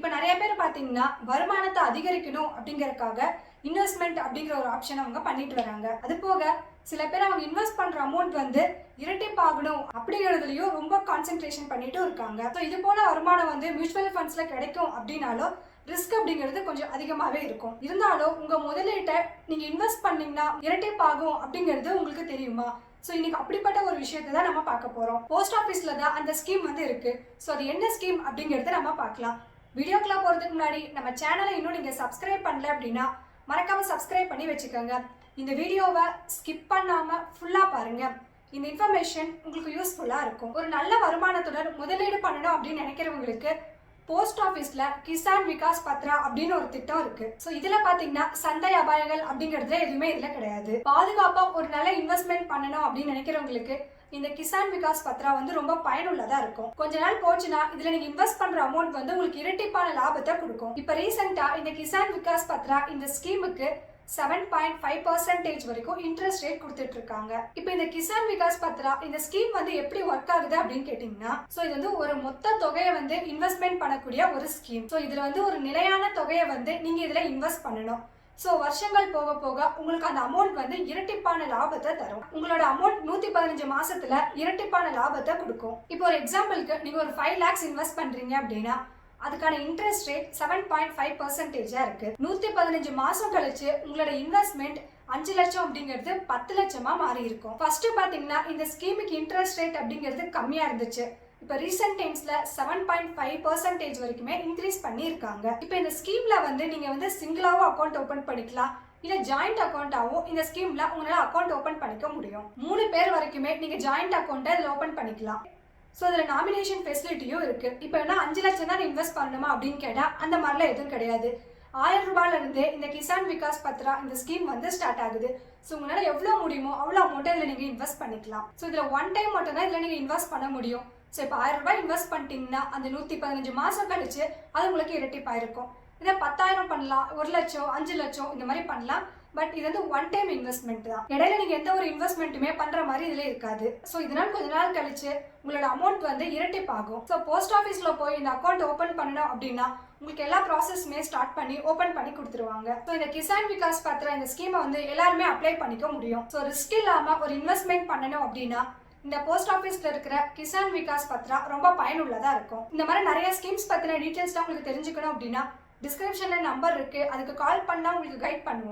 இப்போ நிறைய பேர் பார்த்தீங்கன்னா வருமானத்தை அதிகரிக்கணும் அப்படிங்கறக்காக இன்வெஸ்ட்மெண்ட் அப்படிங்கிற ஒரு ஆப்ஷன் அவங்க பண்ணிட்டு வராங்க. அது போக சில பேர் அவங்க இன்வெஸ்ட் பண்ற அமௌண்ட் வந்து இரட்டிப்பாகணும் அப்படிங்கிறதுலயும் ரொம்ப கான்சென்ட்ரேஷன் பண்ணிட்டு இருக்காங்க. ஸோ இது போல வருமானம் வந்து மியூச்சுவல் ஃபண்ட்ஸ்ல கிடைக்கும் அப்படின்னாலும் ரிஸ்க் அப்படிங்கிறது கொஞ்சம் அதிகமாகவே இருக்கும். இருந்தாலும் உங்க முதலீட்டை நீங்க இன்வெஸ்ட் பண்ணீங்கன்னா இரட்டிப்பாகும் அப்படிங்கிறது உங்களுக்கு தெரியுமா? ஸோ இன்னைக்கு அப்படிப்பட்ட ஒரு விஷயத்தை தான் நம்ம பார்க்க போகிறோம் போஸ்ட் ஆஃபீஸில் தான் அந்த ஸ்கீம் வந்து இருக்குது ஸோ அது என்ன ஸ்கீம் அப்படிங்கிறத நம்ம பார்க்கலாம். வீடியோக்குள்ள போகிறதுக்கு முன்னாடி நம்ம சேனலை இன்னும் நீங்கள் சப்ஸ்கிரைப் பண்ணல அப்படின்னா மறக்காமல் சப்ஸ்கிரைப் பண்ணி வச்சுக்கோங்க. இந்த வீடியோவை ஸ்கிப் பண்ணாமல் ஃபுல்லாக பாருங்கள் இந்த இன்ஃபர்மேஷன் உங்களுக்கு யூஸ்ஃபுல்லாக இருக்கும். ஒரு நல்ல வருமானத்துடன் முதலீடு பண்ணணும் அப்படின்னு நினைக்கிறவங்களுக்கு போஸ்ட் ஆஃபீஸில் கிசான் விகாஸ் பத்ரா அப்படின்னு ஒரு திட்டம் இருக்கு. ஸோ இதுல பாத்தீங்கன்னா சந்தை அபாயங்கள் அப்படிங்கிறது எதுவுமே இதுல கிடையாது. பாதுகாப்பா ஒரு நல்ல இன்வெஸ்ட்மெண்ட் பண்ணணும் அப்படின்னு நினைக்கிறவங்களுக்கு இந்த கிசான் விகாஸ் பத்ரா வந்து ரொம்ப பயனுள்ளதா இருக்கும். கொஞ்ச நாள் போச்சுன்னா இதுல நீங்க இன்வெஸ்ட் பண்ற அமௌண்ட் வந்து உங்களுக்கு இரட்டிப்பான லாபத்தை கொடுக்கும். இப்ப ரீசெண்டா இந்த கிசான் விகாஸ் பத்ரா இந்த ஸ்கீமுக்கு செவன் பாயிண்ட் ஃபைவ் பர்சன்டேஜ் வரைக்கும் இன்ட்ரெஸ்ட் ரேட் கொடுத்துட்டு இருக்காங்க. இப்போ இந்த கிசான் விகாஸ் பத்ரா இந்த ஸ்கீம் வந்து எப்படி ஒர்க் ஆகுது அப்படின்னு கேட்டீங்கன்னா ஸோ இது வந்து ஒரு மொத்த தொகையை வந்து இன்வெஸ்ட்மெண்ட் பண்ணக்கூடிய ஒரு ஸ்கீம் ஸோ இதுல வந்து ஒரு நிலையான தொகையை வந்து நீங்க இதுல இன்வெஸ்ட் பண்ணணும். ஸோ வருஷங்கள் போக போக உங்களுக்கு அந்த அமௌண்ட் வந்து இரட்டிப்பான லாபத்தை தரும். உங்களோட அமௌண்ட் நூத்தி பதினஞ்சு மாசத்துல இரட்டிப்பான லாபத்தை கொடுக்கும். இப்போ ஒரு எக்ஸாம்பிளுக்கு நீங்க ஒரு ஃபைவ் லேக்ஸ் இன்வெஸ்ட் பண்றீங்க அப்படின்னா அதுக்கான interest rate seven point five பர்சன்டேஜாக இருக்குது நூற்றி பதினஞ்சு மாதம் கழிச்சு உங்களோட இன்வெஸ்ட்மெண்ட் அஞ்சு லட்சம் அப்படிங்கிறது பத்து லட்சமாக மாறி இருக்கும் ஃபர்ஸ்ட் பார்த்தீங்கன்னா இந்த ஸ்கீமுக்கு இன்ட்ரெஸ்ட் ரேட் அப்படிங்கிறது கம்மியாக இருந்துச்சு. இப்போ ரீசெண்ட் டைம்ஸில் செவன் பாயிண்ட் ஃபைவ் பர்சன்டேஜ் வரைக்குமே இன்க்ரீஸ் பண்ணியிருக்காங்க. இப்போ இந்த ஸ்கீமில் வந்து நீங்கள் வந்து சிங்கிளாகவும் அக்கௌண்ட் ஓப்பன் பண்ணிக்கலாம். இல்லை ஜாயிண்ட் அக்கௌண்ட்டாகவும் இந்த ஸ்கீமில் உங்களால் அக்கௌண்ட் ஓப்பன் பண்ணிக்க முடியும். மூணு பேர் வரைக்குமே நீங்கள் ஜாயிண்ட் அக்கௌண்ட்டை இதில் ஓப்பன் பண்ணிக்கலாம். ஸோ அதில் நாமினேஷன் ஃபெசிலிட்டியும் இருக்குது இப்போ என்ன அஞ்சு லட்சம் தான் இன்வெஸ்ட் பண்ணணுமா அப்படின்னு கேட்டால் அந்த மாதிரிலாம் எதுவும் கிடையாது. ஆயிரம் ரூபாயிலிருந்தே இந்த கிசான் விகாஸ் பத்ரா இந்த ஸ்கீம் வந்து ஸ்டார்ட் ஆகுது. ஸோ உங்களால் எவ்வளோ முடியுமோ அவ்வளோ அமௌண்ட்டை இதில் நீங்கள் இன்வெஸ்ட் பண்ணிக்கலாம். ஸோ இதில் ஒன் டைம் மட்டும் தான் இதில் நீங்கள் இன்வெஸ்ட் பண்ண முடியும். ஸோ இப்போ ஆயிரம் ரூபாய் இன்வெஸ்ட் பண்ணிட்டீங்கன்னா அந்த நூற்றி பதினஞ்சு மாதம் கழிச்சு அது உங்களுக்கு இரட்டிப்பாயிருக்கும். இதை பத்தாயிரம் பண்ணலாம் ஒரு லட்சம் அஞ்சு லட்சம் இந்த மாதிரி பண்ணலாம். பட் இது வந்து ஒன் டைம் இன்வெஸ்ட்மெண்ட் தான். இடையில நீங்க எந்த ஒரு இன்வெஸ்ட்மெண்ட்டுமே பண்ற மாதிரி இதுல இருக்காது. ஸோ இதனால கொஞ்ச நாள் கழிச்சு உங்களோட அமௌண்ட் வந்து இரட்டிப்பாகும். ஸோ போஸ்ட் ஆஃபீஸ்ல போய் இந்த அக்கௌண்ட் ஓப்பன் பண்ணணும் அப்படின்னா உங்களுக்கு எல்லா ப்ராசஸுமே ஸ்டார்ட் பண்ணி ஓப்பன் பண்ணி கொடுத்துருவாங்க. ஸோ இந்த கிசான் விகாஸ் பத்திர இந்த ஸ்கீமை வந்து எல்லாருமே அப்ளை பண்ணிக்க முடியும். ஸோ ரிஸ்க் இல்லாம ஒரு இன்வெஸ்ட்மெண்ட் பண்ணணும் அப்படின்னா இந்த போஸ்ட் ஆஃபீஸ்ல இருக்கிற கிசான் விகாஸ் பத்ரா ரொம்ப பயனுள்ளதா இருக்கும். இந்த மாதிரி நிறைய ஸ்கீம்ஸ் பத்தின டீட்டெயில்ஸ்லாம் உங்களுக்கு தெரிஞ்சுக்கணும் அப்படின்னா டிஸ்கிரிப்ஷன்ல நம்பர் இருக்கு. அதுக்கு கால் பண்ணா உங்களுக்கு கைட் பண்ணுவோம்.